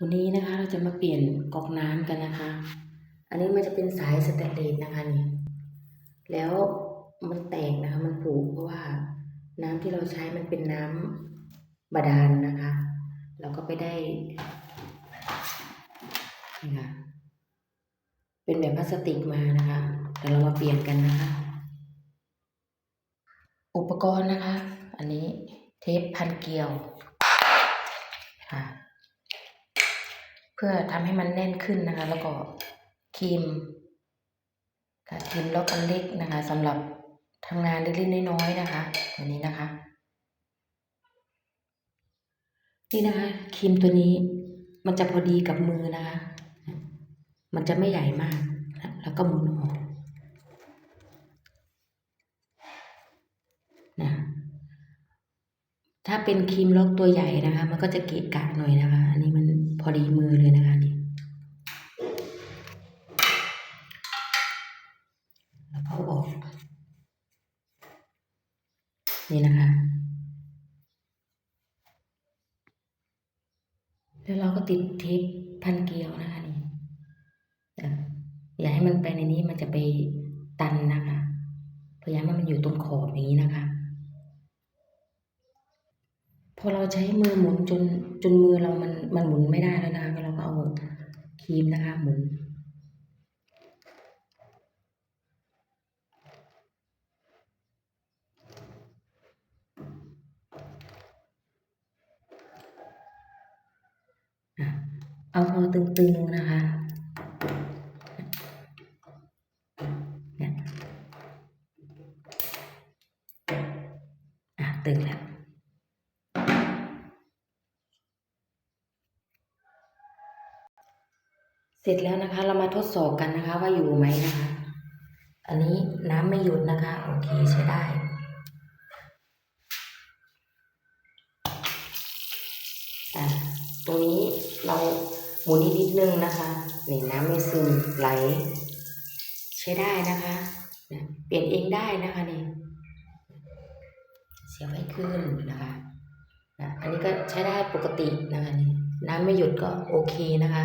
วันนี้นะคะเราจะมาเปลี่ยนก๊อกน้ำกันนะคะ อันนี้มันจะเป็นสายสแตนเลสนะคะนี่แล้วมันแตกนะคะ มันผุเพราะว่าน้ำที่เราใช้มันเป็นน้ำบาดาลนะคะ เราก็ไปได้นี่ค่ะเป็นแบบพลาสติกมานะคะเดี๋ยวเรามาเปลี่ยนกันนะคะ อุปกรณ์นะคะ อันนี้เทปพันเกลียวค่ะ เพื่อทำให้มันแน่นขึ้นนะคะ แล้วก็ครีมค่ะครีมล็อกอันเล็กนะคะสำหรับทำงานเล็กๆน้อยๆนะคะ ตัวนี้นะคะ นี่นะคะครีมตัวนี้มันจะพอดีกับมือนะคะ มันจะไม่ใหญ่มาก แล้วก็หมุนออกนะถ้าเป็นครีมล็อกตัวใหญ่นะคะ มันก็จะเกะกะหน่อยนะคะ พอดีมือเลยนะคะนี่แล้วก็ออก นี่นะคะ แล้วเราก็ติดเทปพันเกลียวนะคะนี่อย่าให้มันไปในนี้มันจะไปตันนะคะพยายามให้มันอยู่ตรงขอบอย่างนี้นะคะ อเราใช้มือหมุนจนจนมือเรามันมันหมุนไม่ได้แล้วนะคะเราก็เอาครีมนะคะหมุนเอาพอตึงๆนะคะตึงแล้ว เสร็จแล้วนะคะ เรามาทดสอบกันนะคะว่าอยู่ไหมนะคะ อันนี้น้ำไม่หยุดนะคะ โอเคใช้ได้อะตรงนี้เราหมุนนิดนึงนะคะนี่น้ำไม่ซึมไหล ใช้ได้นะคะเปลี่ยนเองได้นะคะนี่เสียบให้ขึ้นนะคะนะอันนี้ก็ใช้ได้ปกตินะคะนี่น้ำไม่หยุดก็โอเคนะคะ